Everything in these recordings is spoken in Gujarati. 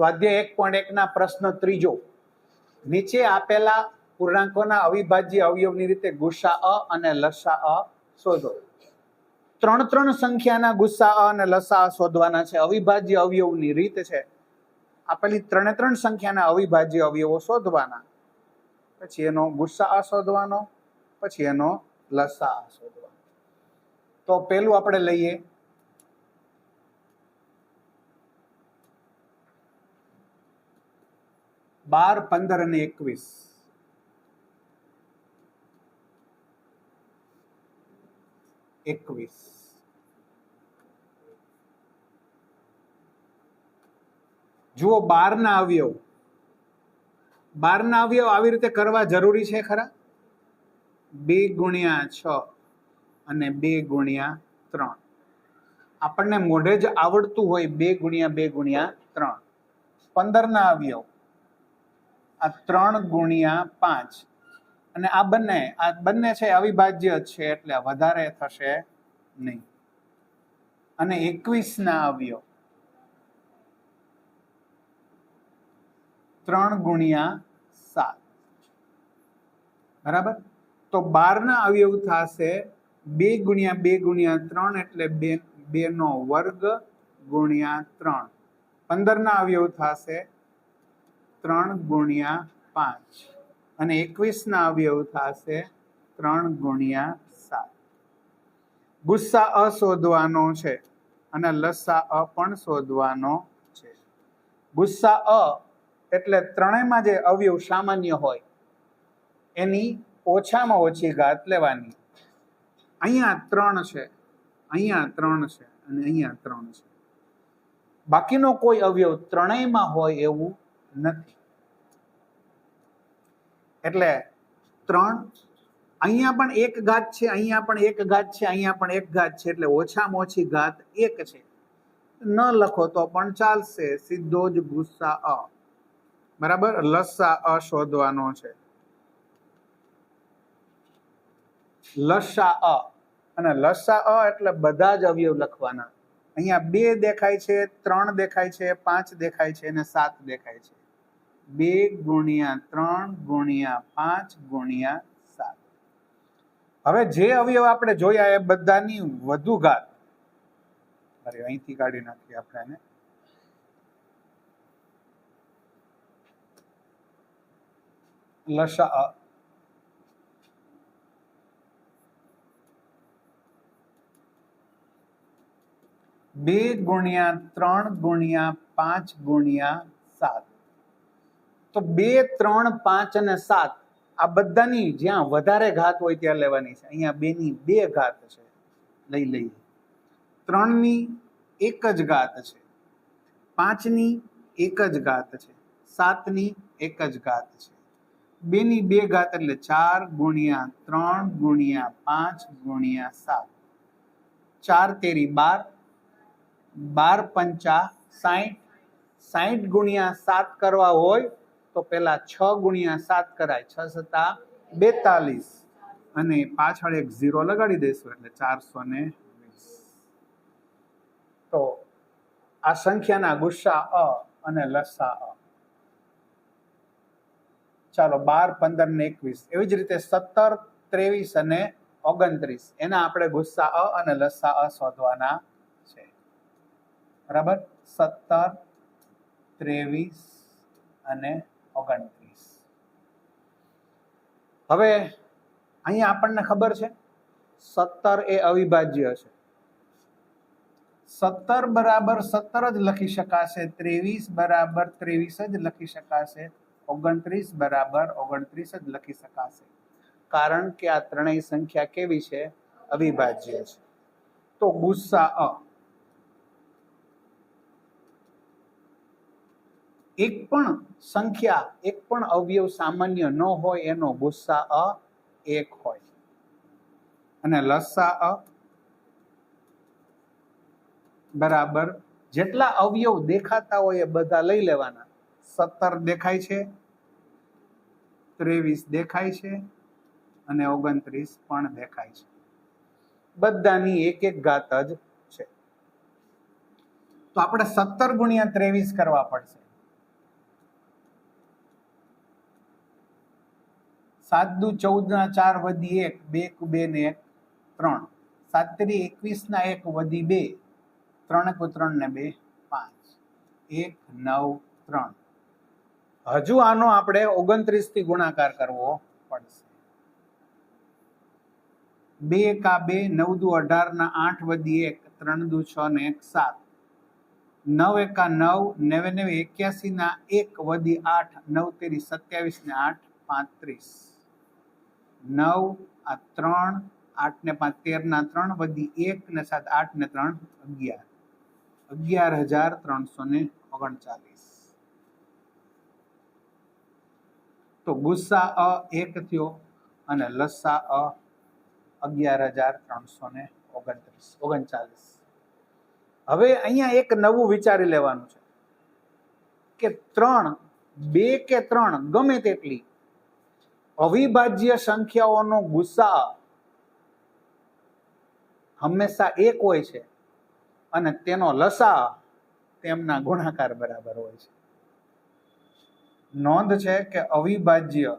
સ્વાધ્યાય એક પોઈન્ટ એકના પ્રશ્ન ત્રીજો. નીચે આપેલા પૂર્ણાંકોના અવિભાજ્ય અવયવની રીતે ગુસ્સા અ અને લસા અ શોધો. ત્રણ ત્રણ સંખ્યાના ગુસ્સા અ અને લસા અ શોધવાના છે. અવિભાજ્ય અવયવની રીત છે. આપેલી ત્રણે ત્રણ સંખ્યાના અવિભાજ્ય અવયવો શોધવાના. પછી એનો ગુસ્સા અ શોધવાનો, પછી એનો લસા શોધવાનો. તો પેલું આપણે લઈએ. બાર પંદર અને એકવીસ. એકવીસ. જુઓ બાર ના અવયવ. બાર ના અવયવ આવી રીતે કરવા જરૂરી છે ખરા? બે ગુણ્યા છ અને બે ગુણ્યા ત્રણ. આપણને મોઢે જ આવડતું હોય બે ગુણ્યા બે ગુણ્યા ત્રણ. પંદર ના અવયવ. આ ત્રણ ગુણ્યા પાંચ. અને આ બંને આ બંને છે અવિભાજ્ય છે એટલે વધારે થશે નહીં. અને એકવીસ ના અવયવ. ત્રણ ગુણ્યા સાત. બરાબર? તો બાર ના અવયવ થશે બે ગુણ્યા બે ગુણ્યા ત્રણ એટલે બે બે નો વર્ગ ગુણ્યા ત્રણ. પંદર ના અવયવ થશે ત્રણ ગુણ્યા પાંચ. અને એકવીસના અવયવ થશે ત્રણ ગુણ્યા સાત. ગુસ્સા અ શોધવાનો છે અને લસા અ પણ શોધવાનો છે. ગુસ્સા અ એટલે ત્રણેયમાં જે અવયવ સામાન્ય હોય, એની ઓછામાં ઓછી ઘાત લેવાની. અહીંયા ત્રણ છે, અહીંયા ત્રણ છે અને અહીંયા ત્રણ છે. બાકીનો કોઈ અવયવ ત્રણેયમાં હોય એવું નથી. એટલે ત્રણ, અહીંયા પણ એક ઘાત છે, અહીંયા પણ એક ઘાત છે, અહીંયા પણ એક ઘાત છે, એટલે ઓછામાં ઓછી ઘાત એક છે. ન લખો તો પણ ચાલશે. સીધો જ ગુસ્સા અ. બરાબર? લસા અ શોધવાનો છે. લસા અ. અને લસા અ એટલે બધા જ અવયવ લખવાના. અહીંયા બે દેખાય છે, ત્રણ દેખાય છે, પાંચ દેખાય છે, અને સાત દેખાય છે. બે ગુણ્યા ત્રણ ગુણ્યા પાંચ ગુણ્યા સાત. હવે જે અવયવ આપણે જોયા એ બધાની વધુ ઘાત. અરે, અહીંથી કાઢી નાખીએ આપણે એને લસા બે ગુણ્યા ત્રણ ગુણ્યા પાંચ ગુણ્યા સાત તો બે, ત્રણ, પાંચ અને સાત, આ બધાની જ્યાં વધારે ઘાત હોય ત્યાં લેવાની છે. અહીંયા બેની બે ઘાત છે. લઈ લઈએ. ત્રણની એક જ ઘાત છે. પાંચની એક જ ઘાત છે. સાતની એક જ ઘાત છે. બેની બે ઘાત એટલે ચાર ગુણ્યા ત્રણ ગુણ્યા પાંચ ગુણ્યા સાત. ચાર તેરી બાર બાર પંચા સાઠ સાઠ ગુણ્યા સાત કરવા હોય તો પેલા છ ગુણ્યા સાત કરાય. છ સત્તા બેતાલીસ. અને પાછળ એક ઝીરો લગાડી દઈશું એટલે ચારસો ને વીસ. તો આ સંખ્યાના ગુસ્સા અ અને લસા અ. ચાલો બાર, પંદર ને એકવીસ. એવી જ રીતે સત્તર, ત્રેવીસ અને ઓગણત્રીસ. એના આપણે ગુસ્સા અ અને લસા અ શોધવાના છે. બરાબર? સત્તર, ત્રેવીસ અને ઓગણત્રીસ હવે અહીંયા આપણને ખબર છે, સત્તર એ અવિભાજ્ય છે. સત્તર બરાબર સત્તર જ લખી શકાશે, ત્રેવીસ બરાબર ત્રેવીસ જ લખી શકાશે, ઓગણત્રીસ બરાબર ઓગણત્રીસ જ લખી શકાશે. કારણ કે આ ત્રણેય સંખ્યા કેવી છે? અવિભાજ્ય છે. તો ગુસ્સા અ. એક પણ સંખ્યા, એક પણ અવયવ સામાન્ય ન હોય એનો ગુસ્સા અ એક હોય. અને લસા અ બરાબર જેટલા અવયવ દેખાતા હોય એ બધા લઈ લેવાના. સત્તર દેખાય છે, ત્રેવીસ દેખાય છે અને ઓગણત્રીસ પણ દેખાય છે. બધાની એક એક ઘાત જ છે. તો આપણે સત્તર ગુણ્યા ત્રેવીસ કરવા પડશે. સાત દુ ચૌદ ના ચાર વધી એક, બે કુ બે ને એક, ત્રણ. સાત તેરી એકવીસ ના એક વધી બે, ત્રણ કુ ત્રણ ને બે, પાંચ. એક, નવ, ત્રણ. હજુ આનો આપણે ઓગણત્રીસથી ગુણાકાર કરવો પડશે. બે એકા બે, નવ દુ અઢાર ના આઠ વધી એક, ત્રણ દુ છ ને એક, સાત. નવ એકા નવ, નેવે નેવે એક્યાસી ના એક વધી આઠ, નવ તેરી સત્યાવીસ ને આઠ, પાંત્રીસ. નવ, આ ત્રણ, આઠ ને પાંચ, તેર ના ત્રણ, વધી એક ને સાત, આઠ ને ત્રણ, અગિયાર. અગિયાર હજાર ત્રણસો ને ઓગણચાલીસ. તો ગુસ્સા અ એક થયો અને લસ્સા અ અગિયાર હજાર ત્રણસો ને ઓગણત્રીસ, ઓગણચાલીસ. હવે અહીંયા એક નવું વિચારી લેવાનું છે કે ત્રણ, બે કે ત્રણ, ગમે તેટલી અવિભાજ્ય સંખ્યાઓનો ગુસ્સા હંમેશા એક હોય છે અને તેનો લસા તેમના ગુણાકાર બરાબર હોય છે. નોંધ છે કે અવિભાજ્ય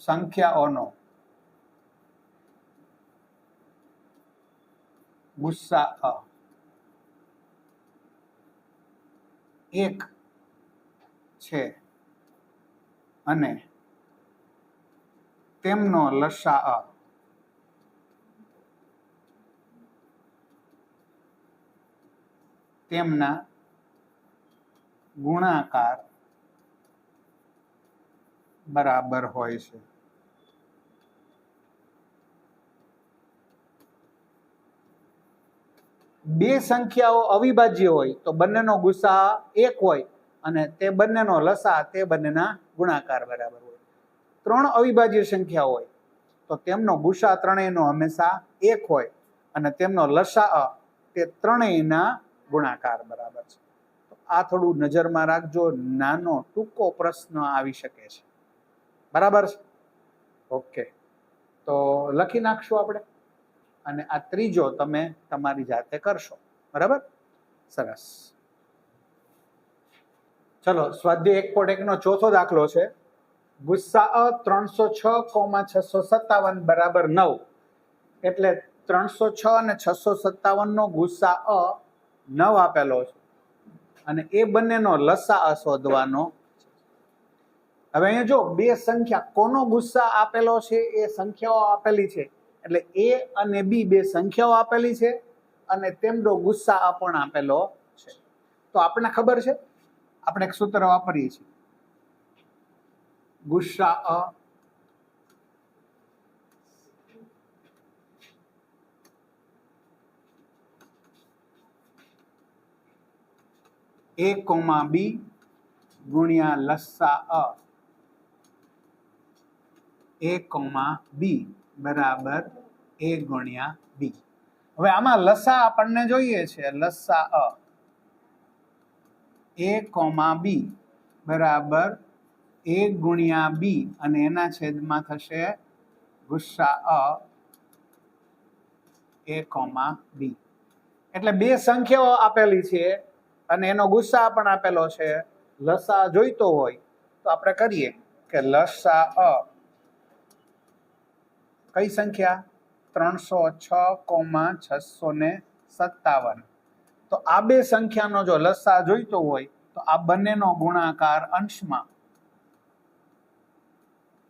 સંખ્યાઓનો ગુસ્સા એક છે. અને તેમનો લસા તેમના ગુણાકાર બરાબર હોય છે. બે સંખ્યાઓ અવિભાજ્ય હોય તો બંનેનો ગુસ્સા એક હોય અને તે બંનેનો લસા, તે બંનેના ગુણાકાર બરાબર હોય. ત્રણ અવિભાજ્ય સંખ્યા હોય. તો તેમનો ગુસ્સા ત્રણેયનો હંમેશા એક હોય અને તેમનો લસા તે ત્રણેયના ગુણાકાર બરાબર છે. તો આ થોડું નજરમાં રાખજો, નાનો ટૂંકો પ્રશ્ન આવી શકે છે. બરાબર છે? ઓકે. તો લખી નાખશું આપણે? અને આ ત્રીજો તમે તમારી જાતે કરશો. બરાબર? સરસ. ચલો, સ્વાધ્યાય એક પોઈન્ટ એકનો ચોથો દાખલો છે. ગુસ્સા ત્રણસો છ કોમા છસો સત્તાવન બરાબર નવ. એટલે ત્રણસો છ અને છસો સત્તાવનનો ગુસ્સા અ નવ આપેલો છે. અને એ બંનેનો લસા અ શોધવાનો હવે અહીંયા જો, બે સંખ્યા, કોનો ગુસ્સા આપેલો છે એ સંખ્યાઓ આપેલી છે. એટલે એ અને બી બે સંખ્યાઓ આપેલી છે અને તેમનો ગુસ્સા પણ આપેલો છે. તો આપણને ખબર છે? આપણે એક સૂત્ર વાપરીએ છીએ. ગુસ્સા અ. એ કોમા બી ગુણ્યા લસ્સા અ. એ કોમા બી બરાબર એ ગુણ્યા બી. હવે આમાં લસા આપણને જોઈએ છે લસા અ. એ કોમા બી બરાબર એ ગુણ્યા બી અને એના છેદમાં થશે ગુસ્સા અ એ કોમા બી એટલે બે સંખ્યાઓ આપેલી છે અને એનો ગુસ્સા પણ આપેલો છે. લસા જોઈતો હોય તો આપણે કરીએ કે લસા અ. કઈ સંખ્યા? ત્રણસો છ કોમા છસો ને સત્તાવન. તો આ બે સંખ્યાનો જો લસા જોઈતો હોય, તો આ બંનેનો ગુણાકાર અંશમાં.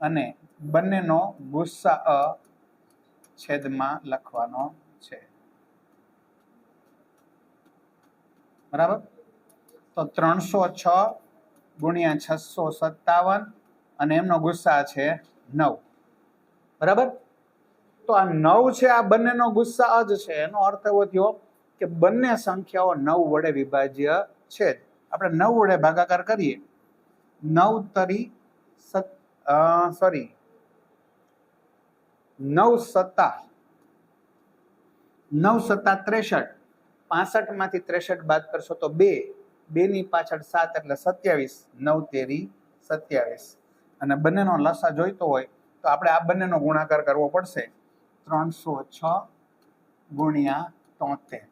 અને બંનેનો ગુસ્સા છેદમાં લખવાનો છે. બરાબર? તો ત્રણસો છ ગુણ્યા છસો સત્તાવન અને એમનો ગુસ્સા છે નવ. બરાબર? તો આ નવ છે, આ બંનેનો ગુસ્સા જ છે. એનો અર્થ એવો થયો કે બંને સંખ્યાઓ નવ વડે વિભાજ્ય છે. આપણે નવ વડે ભાગાકાર કરીએ. નવ તરી સોરી નવ સત્તા. નવ સત્તા ત્રેસઠ. પાસઠમાંથી ત્રેસઠ બાદ કરશો તો બે. બે ની પાછળ સાત એટલે સત્યાવીસ. નવ તેરી સત્યાવીસ. અને બંનેનો લસા જોઈતો હોય તો આપણે આ બંનેનો ગુણાકાર કરવો પડશે. ત્રણસો છ ગુણ્યા તોતેર.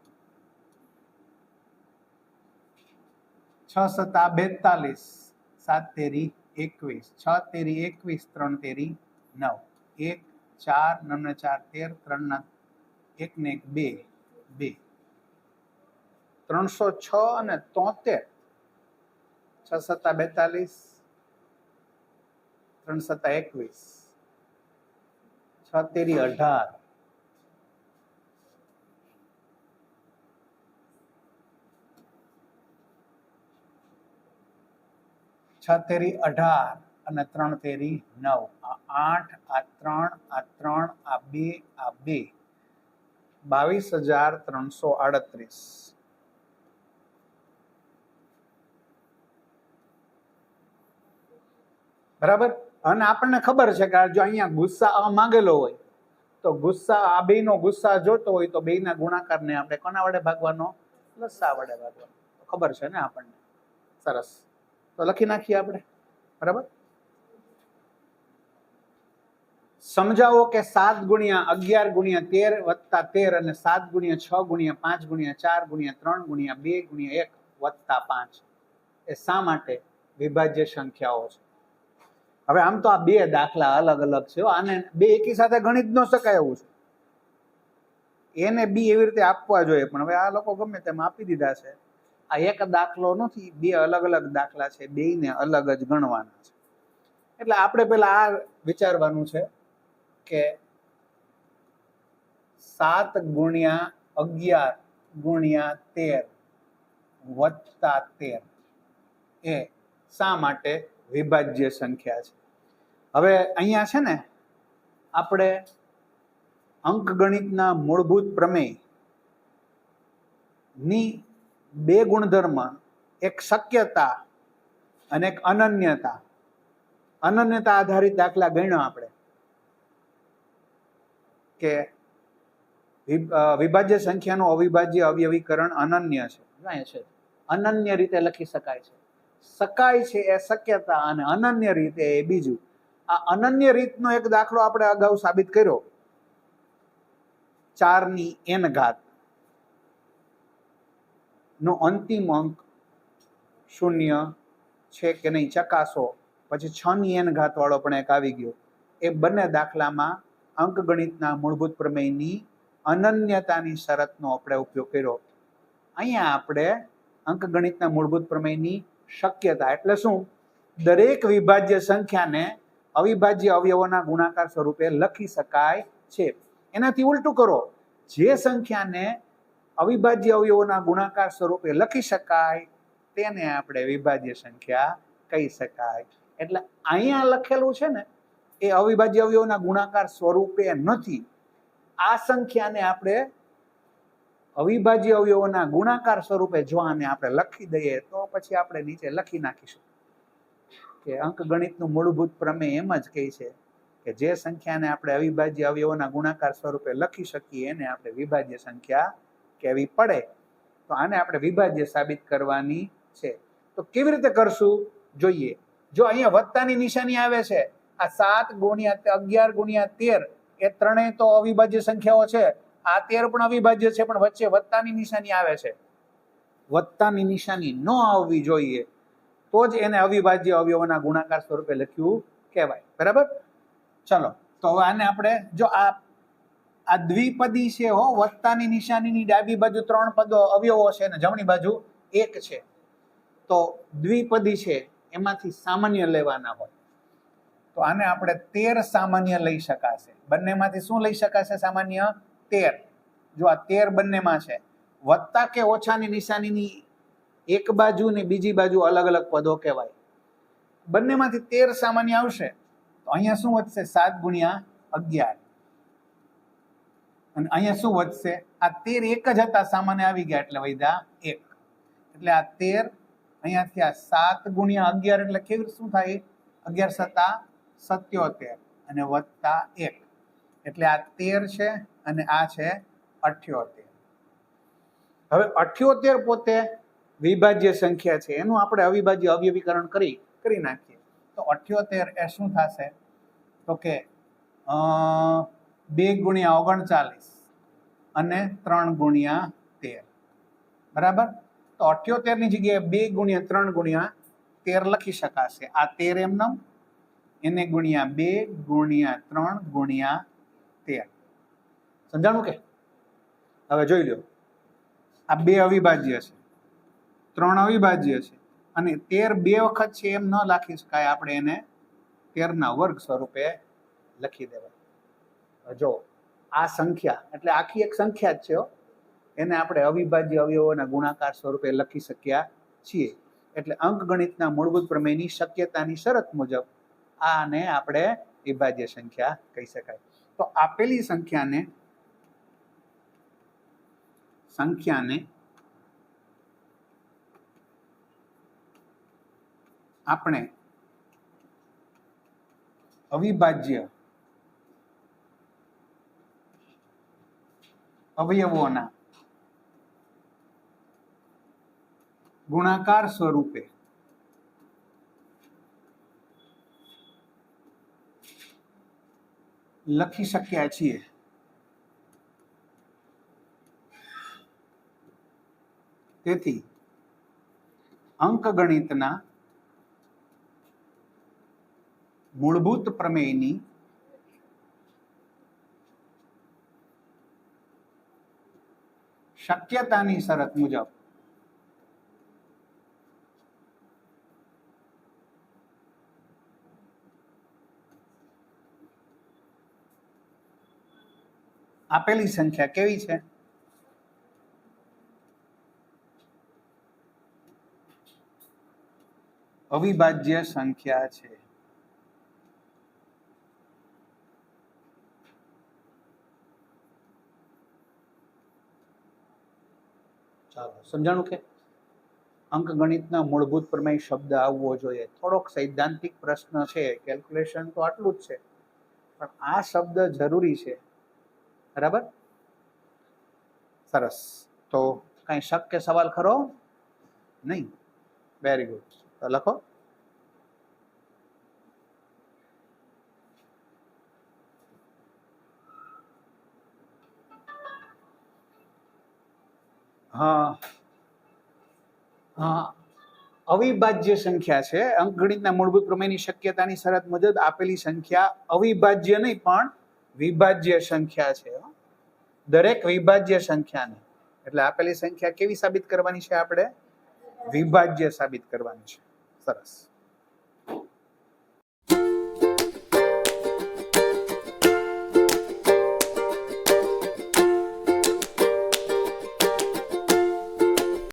છ સત્તા બેતાલીસ સાત તેરી, એકવીસ, છ તેરી, એકવીસ, ત્રણ તેરી, નવ, એક, ચાર નવને ચાર, તેર ત્રણના એક ને એક, બે બે. ત્રણસો છ અને તોતેર. છ સત્તા બેતાલીસ ત્રણ સત્તા એકવીસ. છ તેરી અઢાર. છ તેરી અઢાર અને ત્રણ તેરી નવ. આ આઠ, આ ત્રણ આ ત્રણ, આ બે આ બે. બાવીસ હજાર ત્રણસો આડત્રીસ. બરાબર? અને આપણને ખબર છે કે જો અહીંયા ગુસ્સા માંગેલો હોય, તો ગુસ્સા આ બે નો ગુસ્સા જોતો હોય, તો બે ના ગુણાકારને આપણે કોના વડે ભાગવાનો? લસા વડે ભાગવાનો. ખબર છે ને આપણને? સરસ. તો લખી નાખીએ આપણે. બરાબર? સમજાવો કે સાત ગુણ્યા અગિયાર ગુણ્યા તેર વત્તા તેર અને સાત ગુણ્યા છ ગુણ્યા પાંચ ગુણ્યા ચાર ગુણ્યા ત્રણ ગુણ્યા બે ગુણ્યા એક વત્તા પાંચ. એ શા માટે? વિભાજ્ય સંખ્યાઓ છે. હવે આમ તો આ બે દાખલા અલગ અલગ છે આને બે એકી સાથે ગણિત ન શકાય એવું છે. એને બી એવી રીતે આપવા જોઈએ, પણ હવે આ લોકો ગમે તેમ આપી દીધા છે. આ એક દાખલો નથી, બે અલગ અલગ દાખલા છે, બેયને અલગ જ ગણવાના છે. એટલે આપણે પેલા આ વિચારવાનું છે કે સાત ગુણ્યા અગિયાર ગુણ્યા તેર વત્તા તેર એ શા માટે વિભાજ્ય સંખ્યા છે? હવે અહીંયા છે ને આપણે અંકગણિતના મૂળભૂત પ્રમેયની બે ગુણધર્મ, એક શક્યતા અને એક અનન્યતા. અનન્યતા આધારિત દાખલા ગણ્યો આપણે. કે વિભાજ્ય સંખ્યાનું અવિભાજ્ય અવયવીકરણ અનન્ય છે. છે. અનન્ય રીતે લખી શકાય છે. શકાય છે એ શક્યતા અને અનન્ય રીતે એ બીજું. આ અનન્ય રીતનો એક દાખલો આપણે અગાઉ સાબિત કર્યો. ચારની એન ઘાત. નો અંતિમ અંક શૂન્ય છે કે નહીં? ચકાસો. પછી છ ની એન ઘાતવાળો પણ એક આવી ગયો. એ બંને દાખલામાં અંકગણિતના મૂળભૂત પ્રમેયની અનન્યતાની શરતનો આપણે ઉપયોગ કર્યો. અહીંયા આપણે અંકગણિતના મૂળભૂત પ્રમેયની શક્યતા એટલે શું? દરેક વિભાજ્ય સંખ્યાને અવિભાજ્ય અવયવોના ગુણાકાર સ્વરૂપે લખી શકાય છે. એનાથી ઉલટું કરો. જે સંખ્યાને અવિભાજ્ય અવયવોના ગુણાકાર સ્વરૂપે લખી શકાય, તેને આપણે વિભાજ્ય સંખ્યા કહી શકાય. એટલે અહીંયા લખેલું છે ને, એ અવિભાજ્ય અવયવોના ગુણાકાર સ્વરૂપે નથી. આ સંખ્યાને આપણે અવિભાજ્ય અવયવોના ગુણાકાર સ્વરૂપે જો આને આપણે લખી દઈએ, તો પછી આપણે નીચે લખી નાખીશું. કે અંકગણિતનું મૂળભૂત પ્રમેય એમ જ કહે છે કે જે સંખ્યાને આપણે અવિભાજ્ય અવયવોના ગુણાકાર સ્વરૂપે લખી શકીએ, એને આપણે વિભાજ્ય સંખ્યા કહેવી પડે, તો આને આપણે વિભાજ્ય સાબિત કરવાની છે. તો કેવી રીતે કરશું? જોઈએ. જો અહીંયા વત્તાની નિશાની આવે છે, આ સાત ગુણ્યા અગિયાર ગુણ્યા તેર, એ ત્રણેય તો અવિભાજ્ય સંખ્યાઓ છે. આ તેર પણ અવિભાજ્ય છે, પણ વચ્ચે વત્તાની નિશાની આવે છે. વત્તાની નિશાની ન આવવી જોઈએ, તો જ એને અવિભાજ્ય અવયવોના ગુણાકાર સ્વરૂપે લખ્યું કહેવાય. બરાબર? ચલો, તો હવે આને આપણે, જો આ આ દ્વિપદી છે હો, વત્તાની નિશાનીની ડાબી બાજુ ત્રણ પદો અવયવો છે અને જમણી બાજુ એક છે. તો દ્વિપદી છે, એમાંથી સામાન્ય લેવાના હોય. તો આને આપણે તેર સામાન્ય લઈ શકાશે. બંનેમાંથી શું લઈ શકાશે સામાન્ય? તેર. જો આ તેર બંનેમાં છે, વત્તા કે ઓછાની નિશાનીની એક બાજુ ને બીજી બાજુ અલગ અલગ પદો કહેવાય. બંનેમાંથી તેર સામાન્ય આવશે. તો અહીંયા શું વધશે? સાત ગુણ્યા અગિયાર. અને અહીંયા શું વધશે? આ તેર એક જ હતા સામાન્ય આવી ગયા એટલે વૈદા એક. એટલે આ તેર અહીંયાથી આ સાત ગુણ્યા અગિયાર એટલે કેવી શું થાય? અગિયાર સત્તા સત્યોતેર અને વત્તા એક. એટલે આ તેર છે અને આ છે અઠ્યોતેર. હવે અઠ્યોતેર પોતે વિભાજ્ય સંખ્યા છે. એનું આપણે અવિભાજ્ય અવયવીકરણ કરી કરી નાખીએ. તો અઠ્યોતેર એ શું થશે? તો કે અ, બે ગુણ્યા ઓગણચાલીસ અને ત્રણ ગુણ્યા તેર. બરાબર? તો અઠ્યોતેરની જગ્યાએ બે ગુણ્યા ત્રણ ગુણ્યા તેર લખી શકાશે. આ તેર એમનેમ એને ગુણ્યા બે ગુણ્યા ત્રણ ગુણ્યા તેર. સમજાણું કે? હવે જોઈ લો આ બે અવિભાજ્ય છે. ત્રણ અવિભાજ્ય છે. અને તેર બે વખત છે એમ ન લખી શકાય. આપણે એને તેરના વર્ગ સ્વરૂપે લખી દેવાય. જો આ સંખ્યા, એટલે આખી એક સંખ્યા જ છે એને આપણે અવિભાજ્ય અવયવોના ગુણાકાર સ્વરૂપે લખી શક્યા છીએ. એટલે અંકગણિતના મૂળભૂત પ્રમેયની શક્યતાની શરત મુજબ આને આપણે વિભાજ્ય સંખ્યા કહી શકાય. તો આપેલી સંખ્યાને સંખ્યાને આપણે અવિભાજ્ય અવયવોના ગુણાકાર સ્વરૂપે લખી શક્યા છીએ તેથી અંકગણિતના મૂળભૂત પ્રમેયની શક્યતાની શરત મુજબ. આપેલી સંખ્યા કેવી છે? અવિભાજ્ય સંખ્યા છે ચાલો સમજાણું કે? અંકગણિતના મૂળભૂત પ્રમેય શબ્દ આવવો જોઈએ. થોડોક સૈદ્ધાંતિક પ્રશ્ન છે. કેલ્ક્યુલેશન તો આટલું જ છે. પણ આ શબ્દ જરૂરી છે. બરાબર? સરસ. તો કઈ શક કે સવાલ ખરો? નહીં? વેરી ગુડ લખો. અવિભાજ્ય સંખ્યા છે. અંકગણિતના મૂળભૂત પ્રમેયની શક્યતાની શરત મુજબ આપેલી સંખ્યા અવિભાજ્ય નહીં, પણ વિભાજ્ય સંખ્યા છે. દરેક વિભાજ્ય સંખ્યાને. એટલે આપેલી સંખ્યા કેવી સાબિત કરવાની છે આપણે? વિભાજ્ય સાબિત કરવાની છે. સરસ.